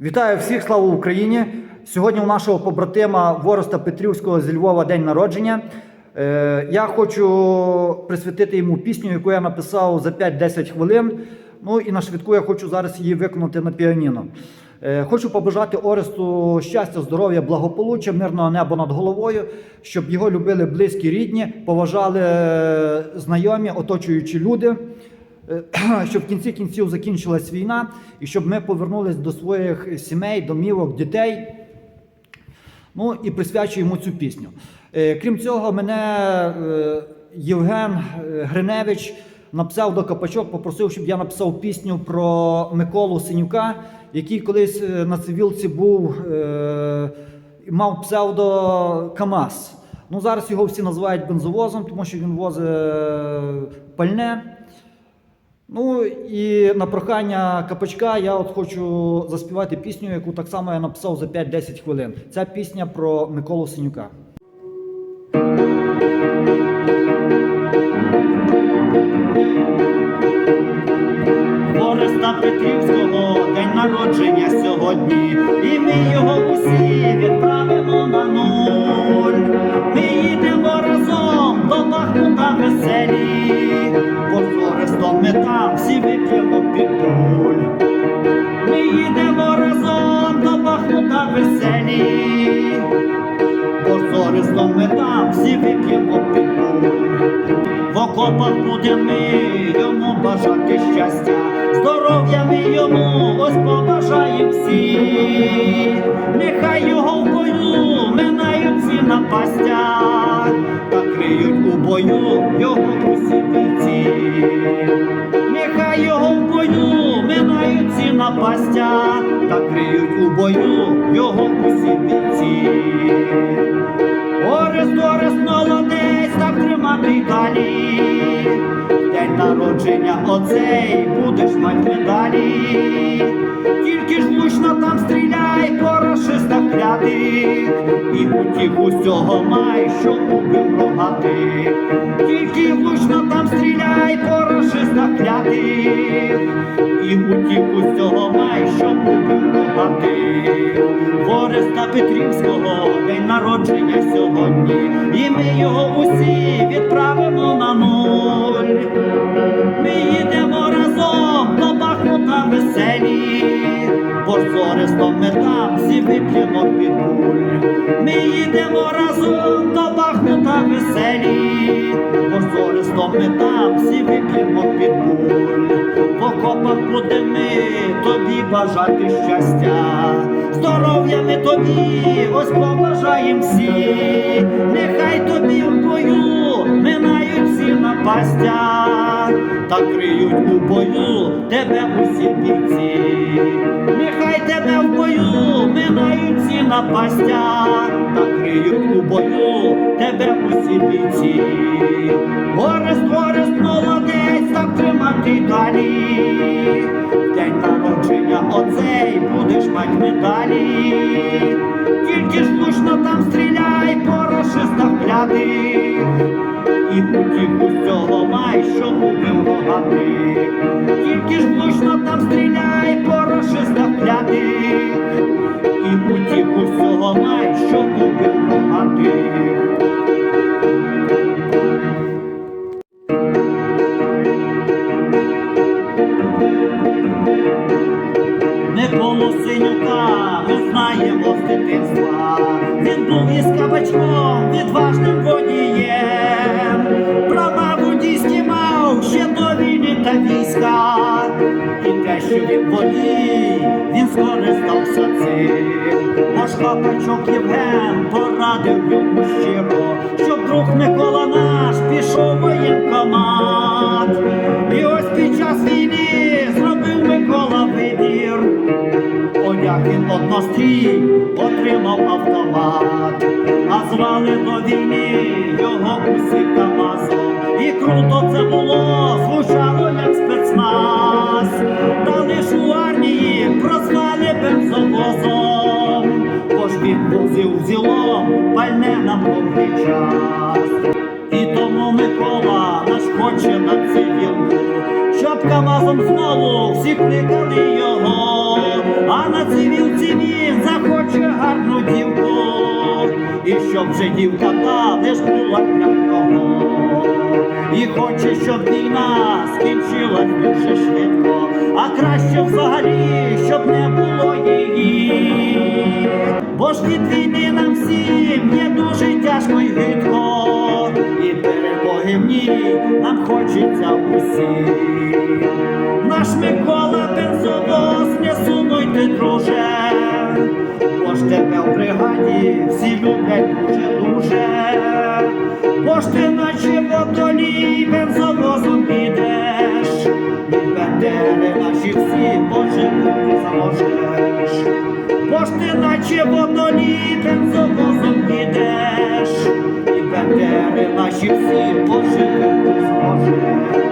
Вітаю всіх, слава Україні! Сьогодні у нашого побратима Вороста Петрівського зі Львова день народження. Е, я хочу присвятити йому пісню, яку я написав за 5-10 хвилин. Ну і на швидку я хочу зараз її виконати на піаніно. Е, Хочу побажати Оресту щастя, здоров'я, благополуччя, мирного неба над головою, щоб його любили близькі, рідні, поважали е, знайомі, оточуючі люди. Е, щоб в кінці кінців закінчилась війна і щоб ми повернулись до своїх сімей, домівок, дітей. Ну і присвячую йому цю пісню. Е, Крім цього, мене е, Євген Гриневич на псевдокапачок попросив, щоб я написав пісню про Миколу Синюка, який колись на цивілці був, мав псевдо КАМАЗ. Ну, зараз його всі називають бензовозом, тому що він возить пальне. Ну і на прохання Капачка я от хочу заспівати пісню, яку так само я написав за 5-10 хвилин. Ця пісня про Миколу Синюка. Ореста Петрівського день народження сьогодні, і ми його усі Окопах будемо йому бажати щастя, здоров'я ми йому ось побажаємо всі. Нехай його в бою минають всі напастя, та криють у бою його усі бійці. Нехай його в бою минають всі напастя, та криють у бою його усі бійці. Орест, Орест, молодець, далі. День народження оцей будеш мать медалі. Тільки ж влучно там стріляй по рашистах клятих. І утіху з цього май, що убив рогатих. Тільки влучно там стріляй по рашистах клятих. І утіху з цього май, що убив рогатих. Ореста Петрівського день народження сьогодні, і ми його усі їдемо разом до Бахмута веселі, бо з Орестом ми там всі вип'ємо під пуль. В окопах будемо ми тобі бажати щастя, здоров'я ми тобі ось побажаєм всі, нехай тобі в бою минають всі напастя, та криють у бою тебе усі бійці, нехай тебе в бою минають всі напастя, та криють у бою тебе усі бійці. Орест, Орест, молодець, так тримати далі. День народження оцей будеш мать медалі. Тільки ж влучно там стріляй по рашистах клятих. усього май, що убив рогатих. Тільки ж влучно там стріляй він водій, він скористався цим. Аж кабачок Євген порадив йому щиро, щоб друг Микола наш пішов воєнкомат. І ось під час війни зробив Микола вибір. Одяг він однострій, отримав автомат, а звали до війни його усі Камазом. І круто це було, зілом пальне на повний час. І тому Микола наш хоче на цивілку, щоб Камазом знову всі кликали його, а на цивілку хоче гарну дівку, і щоб вже дівка та лиш була для нього. І хоче, щоб війна скінчилась дуже швидко, а краще взагалі, щоб не було її. Бо ж від війни нам всім є дуже тяжко й гидко, і перемоги в ній нам хочеться усім. Наш Микола бензовоз, не сумуйте, друже, бо ж тебе в бригаді всі люблять дуже-дуже, бо ж ти наче водолій бензовозом підеш, від бендери наші всі поживити зможеш, бо ж ти наче водолітем з обозом ідеш, і бендери наші всі поживити зможеш.